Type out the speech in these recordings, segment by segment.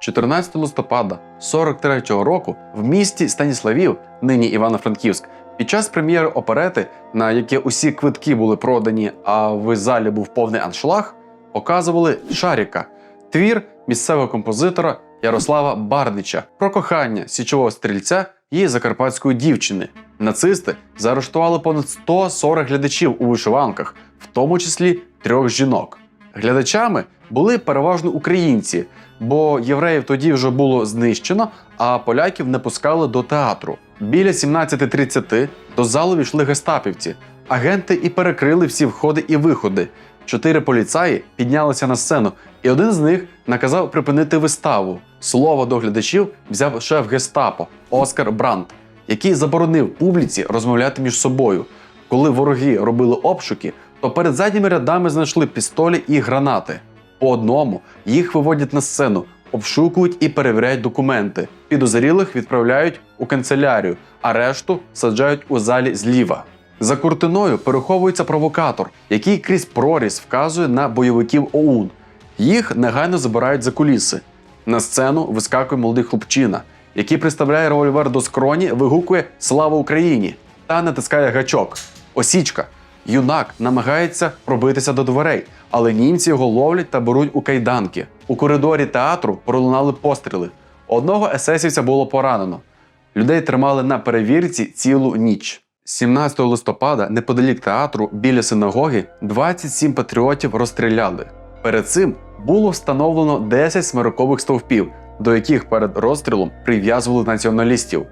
14 листопада 43-го року в місті Станіславів, нині Івано-Франківськ, під час прем'єри оперети, на яке усі квитки були продані, а в залі був повний аншлаг, показували Шаріка, твір місцевого композитора Ярослава Бардича про кохання січового стрільця і закарпатської дівчини. Нацисти заарештували понад 140 глядачів у вишиванках, в тому числі трьох жінок. Глядачами були переважно українці, бо євреїв тоді вже було знищено, а поляків не пускали до театру. Біля 17.30 до залу війшли гестапівці. Агенти і перекрили всі входи і виходи. Чотири поліцаї піднялися на сцену, і один з них наказав припинити виставу. Слово до глядачів взяв шеф гестапо Оскар Брандт, який заборонив публіці розмовляти між собою. Коли вороги робили обшуки, то перед задніми рядами знайшли пістолі і гранати. По одному їх виводять на сцену, обшукують і перевіряють документи. Підозрілих відправляють у канцелярію, а решту саджають у залі зліва. За куртиною переховується провокатор, який крізь проріз вказує на бойовиків ОУН. Їх негайно забирають за куліси. На сцену вискакує молодий хлопчина, який приставляє револьвер до скроні, вигукує Слава Україні та натискає гачок. Осічка. Юнак намагається пробитися до дверей, але німці його ловлять та беруть у кайданки. У коридорі театру пролунали постріли. Одного есесівця було поранено. Людей тримали на перевірці цілу ніч. 17 листопада, неподалік театру, біля синагоги, 27 патріотів розстріляли. Перед цим було встановлено 10 смирокових стовпів, до яких перед розстрілом прив'язували націоналістів.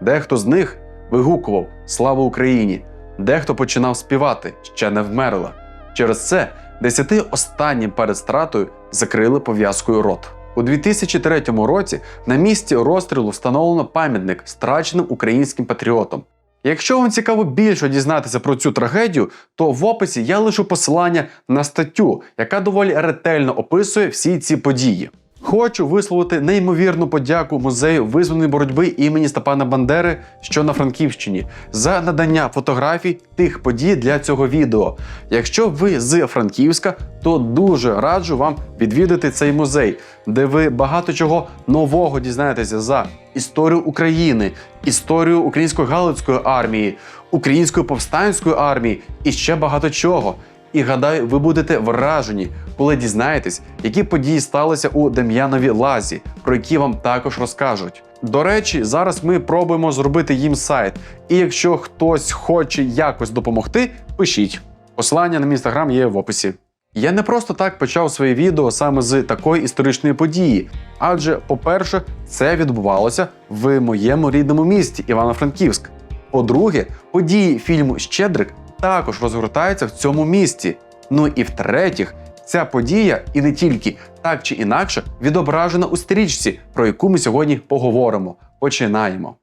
Дехто з них вигукував Слава Україні! Дехто починав співати ще не вмерла. Через це десяти останнім перед стратою закрили пов'язкою рот. У 2003 році на місці розстрілу встановлено пам'ятник страченим українським патріотам. Якщо вам цікаво більше дізнатися про цю трагедію, то в описі я лишу посилання на статтю, яка доволі ретельно описує всі ці події. Хочу висловити неймовірну подяку музею визвольної боротьби імені Степана Бандери, що на Франківщині, за надання фотографій тих подій для цього відео. Якщо ви з Франківська, то дуже раджу вам відвідати цей музей, де ви багато чого нового дізнаєтеся за історію України, історію української галицької армії, української повстанської армії і ще багато чого. І гадаю, ви будете вражені, коли дізнаєтесь, які події сталися у Дем'янові лазі, про які вам також розкажуть. До речі, зараз ми пробуємо зробити їм сайт. І якщо хтось хоче якось допомогти, пишіть. Посилання на мій інстаграм є в описі. Я не просто так почав своє відео саме з такої історичної події, адже, по-перше, це відбувалося в моєму рідному місті Івано-Франківськ. По-друге, події фільму Щедрик також розгортаються в цьому місті. Ну і в-третіх, ця подія і не тільки так чи інакше відображена у стрічці, про яку ми сьогодні поговоримо. Починаємо.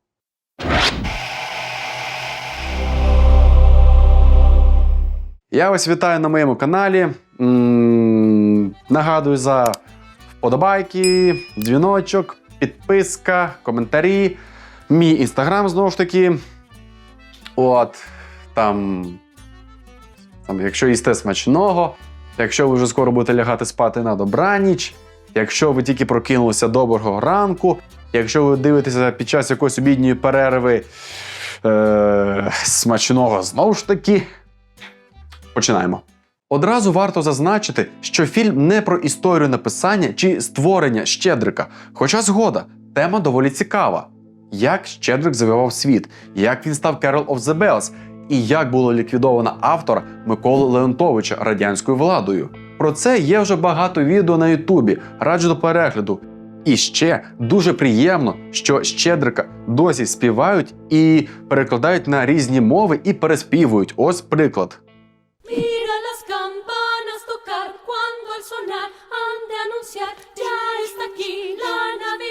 Я вас вітаю на моєму каналі. М, Нагадую за вподобайки, дзвіночок, підписка, коментарі. Мій інстаграм знову ж таки. От там, там, якщо їсте смачного, якщо ви вже скоро будете лягати спати на добраніч, якщо ви тільки прокинулися доброго ранку, якщо ви дивитеся під час якоїсь обідньої перерви е- смачного знову ж таки. Починаємо. Одразу варто зазначити, що фільм не про історію написання чи створення Щедрика, хоча згода, тема доволі цікава. Як Щедрик завивав світ, як він став Carol of the Bells, і як було ліквідовано автора Миколу Леонтовича радянською владою. Про це є вже багато відео на Ютубі, раджу до перегляду. І ще дуже приємно, що Щедрика досі співають і перекладають на різні мови і переспівують. Ось приклад. Mira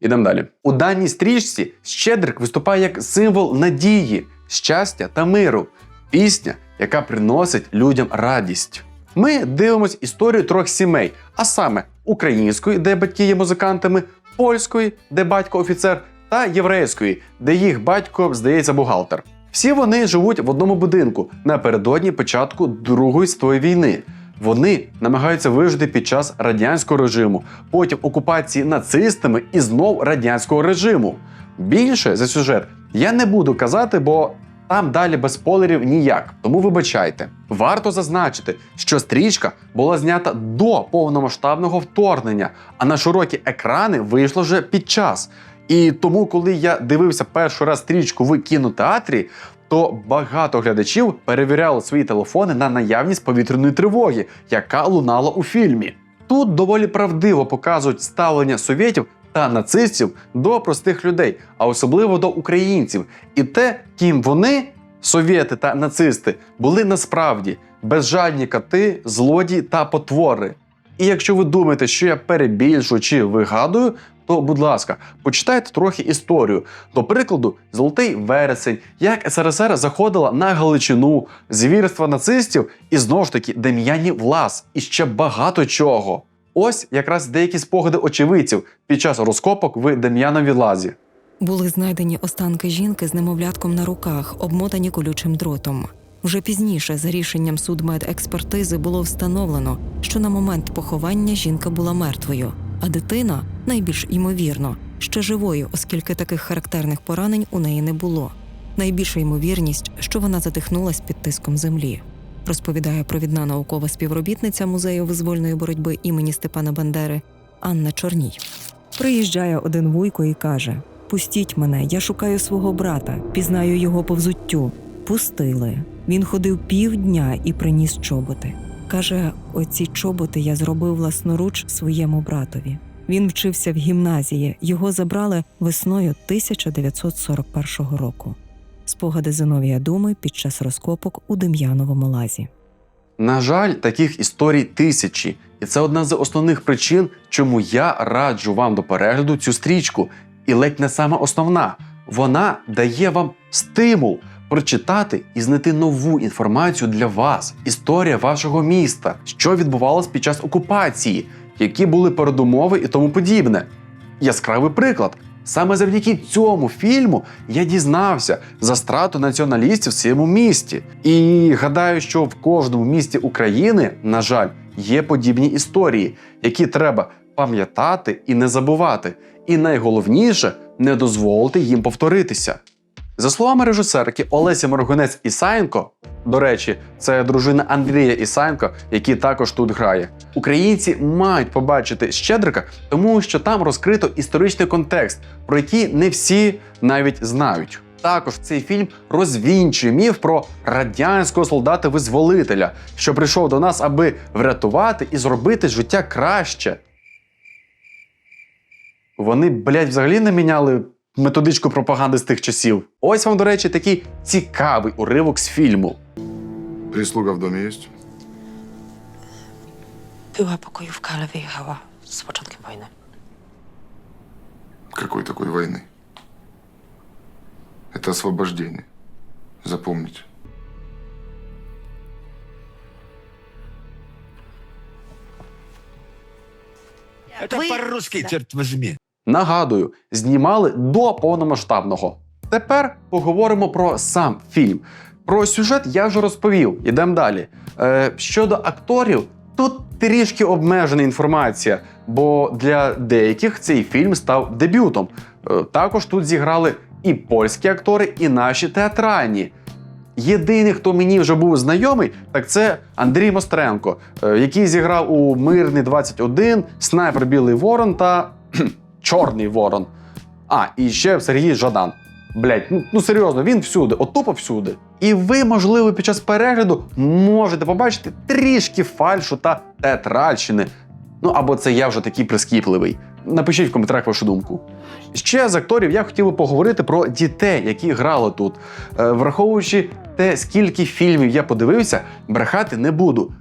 Ідемо далі. У даній стрічці Щедрик виступає як символ надії, щастя та миру, пісня, яка приносить людям радість. Ми дивимось історію трьох сімей, а саме української, де батьки є музикантами, польської, де батько офіцер, та єврейської, де їх батько, здається, бухгалтер. Всі вони живуть в одному будинку напередодні початку Другої світової війни. Вони намагаються вижити під час радянського режиму, потім окупації нацистами і знов радянського режиму. Більше за сюжет я не буду казати, бо там далі без спойлерів ніяк, тому вибачайте. Варто зазначити, що стрічка була знята до повномасштабного вторгнення, а на широкі екрани вийшло вже під час. І тому, коли я дивився перший раз стрічку в кінотеатрі, то багато глядачів перевіряли свої телефони на наявність повітряної тривоги, яка лунала у фільмі. Тут доволі правдиво показують ставлення совєтів та нацистів до простих людей, а особливо до українців, і те, ким вони, совєти та нацисти, були насправді безжальні кати, злодії та потвори. І якщо ви думаєте, що я перебільшую чи вигадую, то, будь ласка, почитайте трохи історію. До прикладу, Золотий вересень, як СРСР заходила на Галичину, звірства нацистів і знову ж таки Дем'янів Влас і ще багато чого. Ось якраз деякі спогади очевидців під час розкопок в Дем'янові лазі. Були знайдені останки жінки з немовлятком на руках, обмотані колючим дротом. Вже пізніше, за рішенням судмедекспертизи, було встановлено, що на момент поховання жінка була мертвою, а дитина, найбільш ймовірно, ще живою, оскільки таких характерних поранень у неї не було. Найбільша ймовірність, що вона задихнулась під тиском землі, розповідає провідна наукова співробітниця музею визвольної боротьби імені Степана Бандери Анна Чорній. Приїжджає один вуйко і каже: Пустіть мене, я шукаю свого брата, пізнаю його по взуттю. Пустили. Він ходив півдня і приніс чоботи. Каже: оці чоботи я зробив власноруч своєму братові. Він вчився в гімназії, його забрали весною 1941 року. Спогади Зиновія Думи під час розкопок у Дем'яновому лазі. На жаль, таких історій тисячі, і це одна з основних причин, чому я раджу вам до перегляду цю стрічку. І ледь не сама основна. Вона дає вам стимул прочитати і знайти нову інформацію для вас, історія вашого міста, що відбувалось під час окупації, які були передумови і тому подібне. Яскравий приклад. Саме завдяки цьому фільму я дізнався за страту націоналістів в своєму місті. І гадаю, що в кожному місті України, на жаль, є подібні історії, які треба пам'ятати і не забувати. І найголовніше не дозволити їм повторитися. За словами режисерки Олесі Моргунець Ісаєнко, до речі, це дружина Андрія Ісаєнко, який також тут грає. Українці мають побачити Щедрика, тому що там розкрито історичний контекст, про який не всі навіть знають. Також цей фільм розвінчує міф про радянського солдата-визволителя, що прийшов до нас, аби врятувати і зробити життя краще. Вони, блядь, взагалі не міняли методичку пропаганди з тих часів. Ось вам, до речі, такий цікавий уривок з фільму. Прислуга в doме есть? Była pokojówka, ale wyjechała z początkiem wojny. Какой такой войны? Это освобождение. Запомните. Это по-русски, черт возьми. Нагадую, знімали до повномасштабного. Тепер поговоримо про сам фільм. Про сюжет я вже розповів. Ідемо далі. Е, щодо акторів, тут трішки обмежена інформація, бо для деяких цей фільм став дебютом. Е, також тут зіграли і польські актори, і наші театральні. Єдиний, хто мені вже був знайомий, так це Андрій Мостренко, е, який зіграв у Мирний 21, Снайпер Білий Ворон та Чорний Ворон. А, і ще Сергій Жадан. Блять, ну, ну серйозно, він всюди, от тупо всюди. І ви, можливо, під час перегляду можете побачити трішки фальшу та театральщини. Ну або це я вже такий прискіпливий. Напишіть в коментарях вашу думку. Ще з акторів я хотів би поговорити про дітей, які грали тут. Е, Враховуючи те, скільки фільмів я подивився, брехати не буду.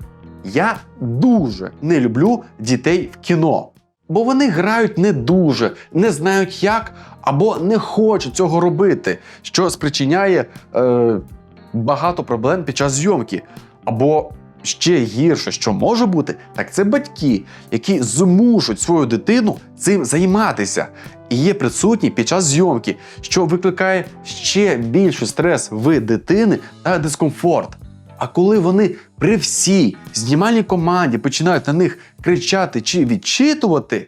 Я дуже не люблю дітей в кіно, бо вони грають не дуже, не знають як або не хочуть цього робити, що спричиняє е, багато проблем під час зйомки. Або ще гірше, що може бути, так це батьки, які змушують свою дитину цим займатися. і є присутній під час зйомки, що викликає ще більший стрес в дитини та дискомфорт. А коли вони при всій знімальній команді починають на них кричати чи відчитувати,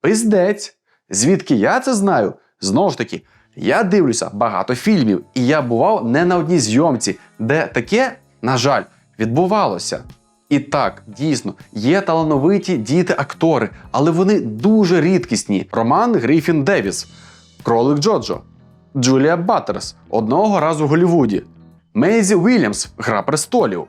пиздець. Звідки я це знаю? Знову ж таки, я дивлюся багато фільмів, і я бував не на одній зйомці, де таке, на жаль, відбувалося. І так, дійсно, є талановиті діти-актори, але вони дуже рідкісні. Роман Гріфін Девіс, Кролик Джоджо, Джулія Баттерс одного разу в Голлівуді, Мейзі Уільямс, Гра престолів.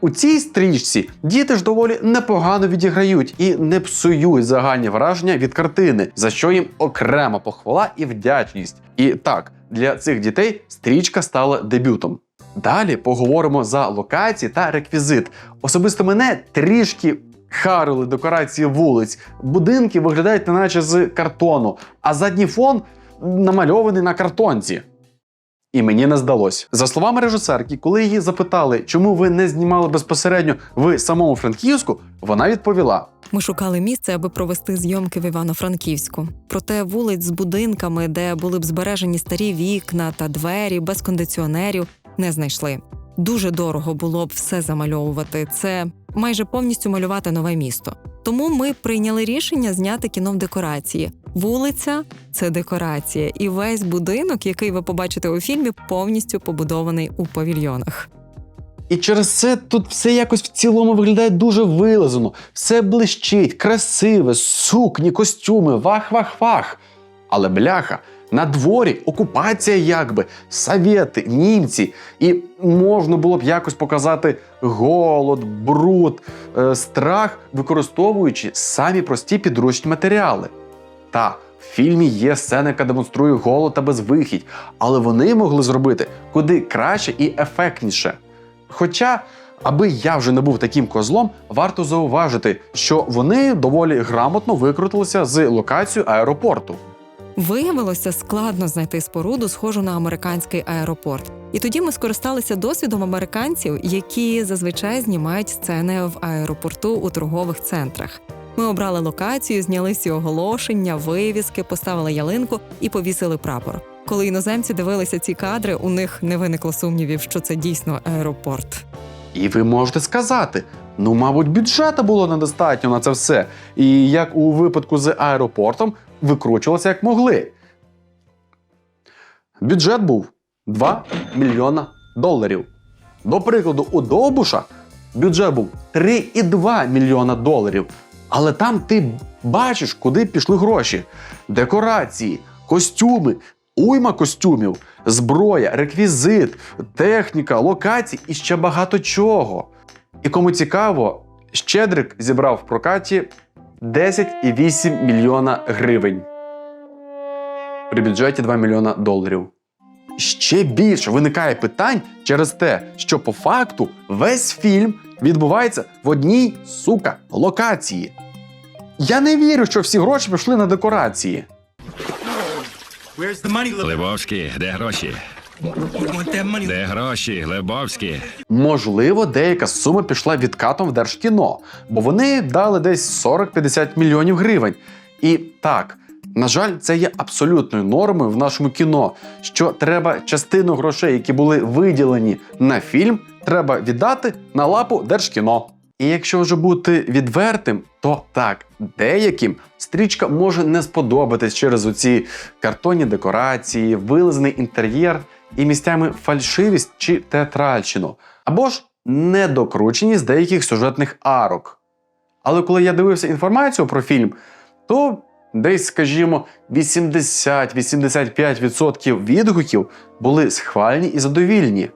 У цій стрічці діти ж доволі непогано відіграють і не псують загальні враження від картини, за що їм окрема похвала і вдячність. І так, для цих дітей стрічка стала дебютом. Далі поговоримо за локації та реквізит. Особисто мене трішки харили декорації вулиць. Будинки виглядають неначе з картону, а задній фон намальований на картонці. І мені не здалось. За словами режисерки, коли її запитали, чому ви не знімали безпосередньо в самому Франківську, вона відповіла: Ми шукали місце, аби провести зйомки в Івано-Франківську. Проте вулиць з будинками, де були б збережені старі вікна та двері без кондиціонерів, не знайшли. Дуже дорого було б все замальовувати. Це майже повністю малювати нове місто. Тому ми прийняли рішення зняти кіно в декорації. Вулиця це декорація, і весь будинок, який ви побачите у фільмі, повністю побудований у павільйонах. І через це тут все якось в цілому виглядає дуже вилазено, все блищить, красиве, сукні, костюми, вах-вах-вах. Але бляха, на дворі окупація якби, совєти, німці, і можна було б якось показати голод, бруд, е, страх, використовуючи самі прості підручні матеріали. Та в фільмі є сцена, яка демонструє голод та безвихідь, але вони могли зробити куди краще і ефектніше. Хоча, аби я вже не був таким козлом, варто зауважити, що вони доволі грамотно викрутилися з локацією аеропорту. Виявилося складно знайти споруду, схожу на американський аеропорт. І тоді ми скористалися досвідом американців, які зазвичай знімають сцени в аеропорту у торгових центрах. Ми обрали локацію, зняли всі оголошення, вивіски, поставили ялинку і повісили прапор. Коли іноземці дивилися ці кадри, у них не виникло сумнівів, що це дійсно аеропорт. І ви можете сказати: ну, мабуть, бюджету було недостатньо на це все. І як у випадку з аеропортом, викручувалися як могли. Бюджет був 2 мільйона доларів. До прикладу, у Довбуша бюджет був 3,2 мільйона доларів. Але там ти бачиш, куди пішли гроші: декорації, костюми, уйма костюмів, зброя, реквізит, техніка, локації і ще багато чого. І кому цікаво, Щедрик зібрав в прокаті 10,8 мільйона гривень. При бюджеті 2 мільйона доларів. Ще більше виникає питань через те, що по факту весь фільм відбувається в одній сука локації. Я не вірю, що всі гроші пішли на декорації. Лебовський, де гроші? Де гроші, Лебовський? Можливо, деяка сума пішла відкатом в Держкіно, бо вони дали десь 40-50 мільйонів гривень. І так, на жаль, це є абсолютною нормою в нашому кіно, що треба частину грошей, які були виділені на фільм, треба віддати на лапу Держкіно. І якщо вже бути відвертим, то так, деяким стрічка може не сподобатись через оці картонні декорації, вилизаний інтер'єр і місцями фальшивість чи театральщину, або ж недокрученість деяких сюжетних арок. Але коли я дивився інформацію про фільм, то десь, скажімо, 80-85% відгуків були схвальні і задовільні.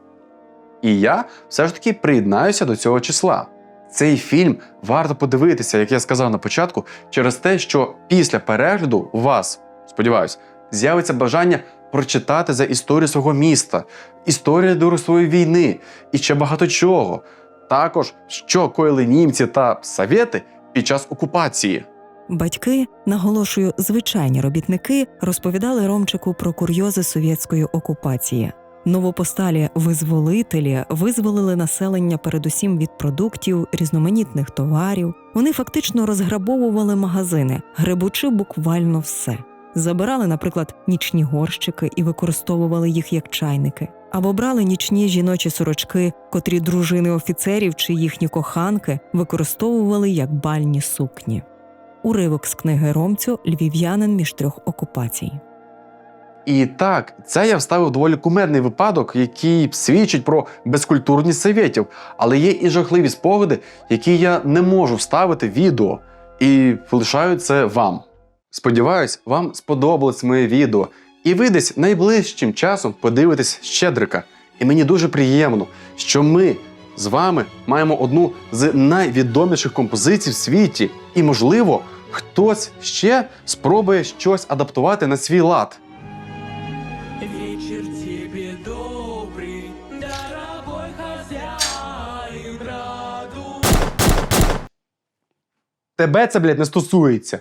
І я все ж таки приєднаюся до цього числа. Цей фільм варто подивитися, як я сказав на початку, через те, що після перегляду у вас, сподіваюсь, з'явиться бажання прочитати за історію свого міста, історію Другої війни і ще багато чого. Також, що коїли німці та совєти під час окупації. Батьки, наголошую, звичайні робітники розповідали Ромчику про курйози совєтської окупації. Новопосталі визволителі визволили населення передусім від продуктів, різноманітних товарів. Вони фактично розграбовували магазини, гребучи буквально все. Забирали, наприклад, нічні горщики і використовували їх як чайники, або брали нічні жіночі сорочки, котрі дружини офіцерів чи їхні коханки використовували як бальні сукні. Уривок з книги Ромцю Львів'янин між трьох окупацій. І так, це я вставив доволі кумедний випадок, який свідчить про безкультурність совєтів, але є і жахливі спогади, які я не можу вставити в відео, і лишаю це вам. Сподіваюсь, вам сподобалось моє відео, і ви десь найближчим часом подивитесь Щедрика. І мені дуже приємно, що ми з вами маємо одну з найвідоміших композицій в світі, і, можливо, хтось ще спробує щось адаптувати на свій лад. Вечер тебе добрый, дорогой хозяин граду. Тебе це, блядь, не стосується.